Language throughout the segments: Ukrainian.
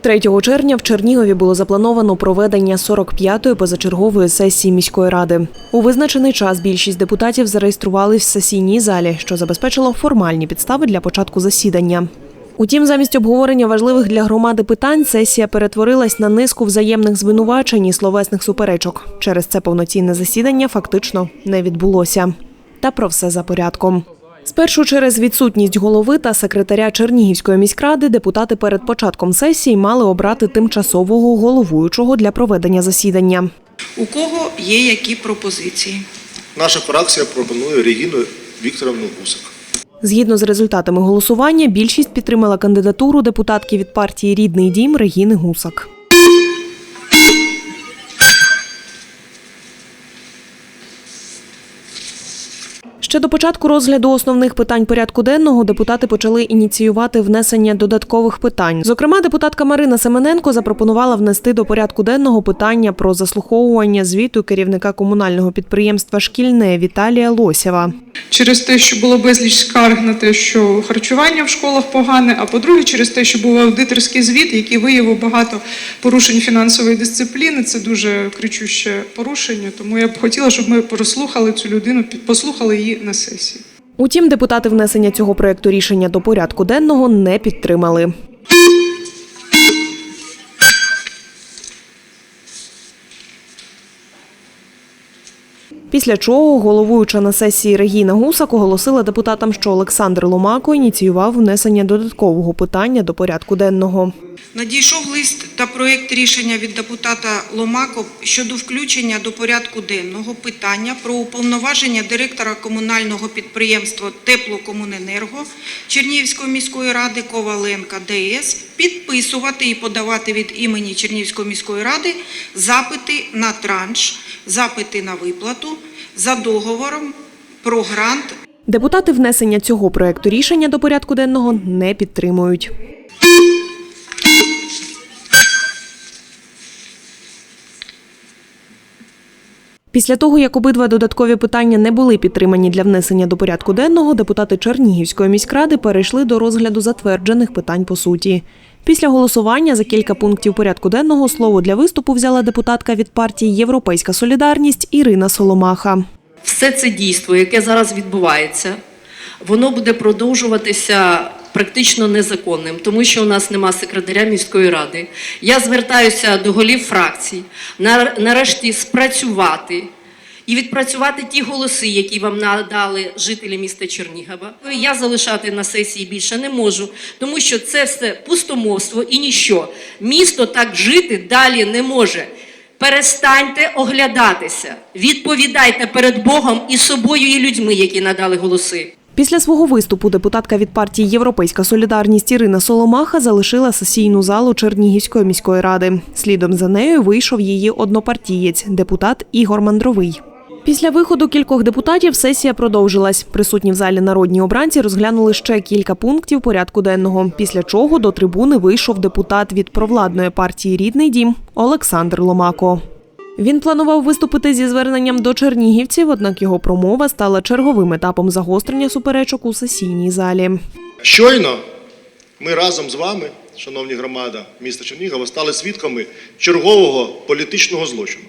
3 червня в Чернігові було заплановано проведення 45-ї позачергової сесії міської ради. У визначений час більшість депутатів зареєструвались в сесійній залі, що забезпечило формальні підстави для початку засідання. Утім, замість обговорення важливих для громади питань сесія перетворилась на низку взаємних звинувачень і словесних суперечок. Через це повноцінне засідання фактично не відбулося. Та про все за порядком. Спершу через відсутність голови та секретаря Чернігівської міськради депутати перед початком сесії мали обрати тимчасового головуючого для проведення засідання. У кого є які пропозиції? Наша фракція пропонує Регіну Вікторовну Гусак. Згідно з результатами голосування, більшість підтримала кандидатуру депутатки від партії Рідний дім Регіни Гусак. Ще до початку розгляду основних питань порядку денного депутати почали ініціювати внесення додаткових питань. Зокрема, депутатка Марина Семененко запропонувала внести до порядку денного питання про заслуховування звіту керівника комунального підприємства Шкільне Віталія Лосєва. через те, що було безліч скарг на те, що харчування в школах погане, а по-друге, через те, що був аудиторський звіт, який виявив багато порушень фінансової дисципліни. Це дуже кричуще порушення. Тому я б хотіла, щоб ми прослухали цю людину, послухали її на сесії. Утім, депутати внесення цього проекту рішення до порядку денного не підтримали. Після чого головуюча на сесії Регіна Гусак оголосила депутатам, що Олександр Ломако ініціював внесення додаткового питання до порядку денного. Надійшов лист та проєкт рішення від депутата Ломако щодо включення до порядку денного питання про уповноваження директора комунального підприємства Теплокомуненерго Чернігівської міської ради Коваленка ДС підписувати і подавати від імені Чернігівської міської ради запити на транш, запити на виплату за договором про грант Депутати внесення цього проекту рішення до порядку денного не підтримують. Після того, як обидва додаткові питання не були підтримані для внесення до порядку денного, депутати Чернігівської міськради перейшли до розгляду затверджених питань по суті. Після голосування за кілька пунктів порядку денного слово для виступу взяла депутатка від партії Європейська Солідарність Ірина Соломаха. все це дійство, яке зараз відбувається, воно буде продовжуватися практично незаконним, тому що у нас нема секретаря міської ради. Я звертаюся до голів фракцій нарешті спрацювати. І відпрацювати ті голоси, які вам надали жителі міста Чернігова. Я залишати на сесії більше не можу, тому що це все пустомовство і ніщо. Місто так жити далі не може. Перестаньте оглядатися, відповідайте перед Богом і собою, і людьми, які надали голоси. Після свого виступу депутатка від партії Європейська Солідарність Ірина Соломаха залишила сесійну залу Чернігівської міської ради. Слідом за нею вийшов її однопартієць, депутат Ігор Мандровий. Після виходу кількох депутатів сесія продовжилась. Присутні в залі народні обранці розглянули ще кілька пунктів порядку денного. Після чого до трибуни вийшов депутат від провладної партії Рідний дім Олександр Ломако. Він планував виступити зі зверненням до чернігівців, однак його промова стала черговим етапом загострення суперечок у сесійній залі. Щойно ми разом з вами, шановні громада міста Чернігова, стали свідками чергового політичного злочину.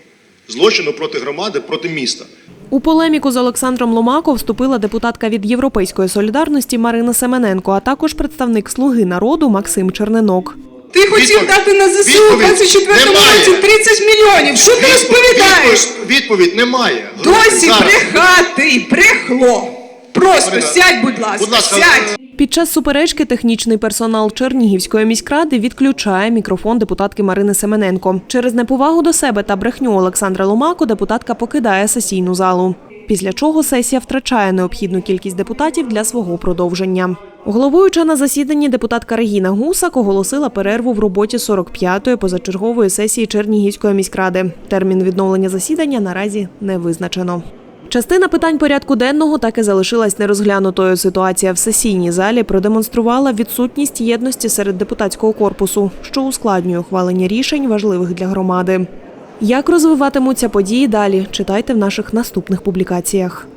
Злочину проти громади, проти міста. У полеміку з Олександром Ломако вступила депутатка від Європейської солідарності Марина Семененко, а також представник Слуги народу Максим Черненок. Ти хотів Відповідь. дати на ЗСУ Відповідь. 24 році 30 мільйонів. Що ти розповідаєш? Відповідь, відповідь немає. Досі Зараз. брехати, брехло. Просто сядь, будь ласка, будь ласка, сядь. Під час суперечки технічний персонал Чернігівської міськради відключає мікрофон депутатки Марини Семененко. Через неповагу до себе та брехню Олександра Ломако депутатка покидає сесійну залу. Після чого сесія втрачає необхідну кількість депутатів для свого продовження. Головуюча на засіданні депутатка Регіна Гусак оголосила перерву в роботі 45-ї позачергової сесії Чернігівської міськради. Термін відновлення засідання наразі не визначено. Частина питань порядку денного так і залишилась нерозглянутою. Ситуація в сесійній залі продемонструвала відсутність єдності серед депутатського корпусу, що ускладнює ухвалення рішень важливих для громади. Як розвиватимуться події далі? Читайте в наших наступних публікаціях.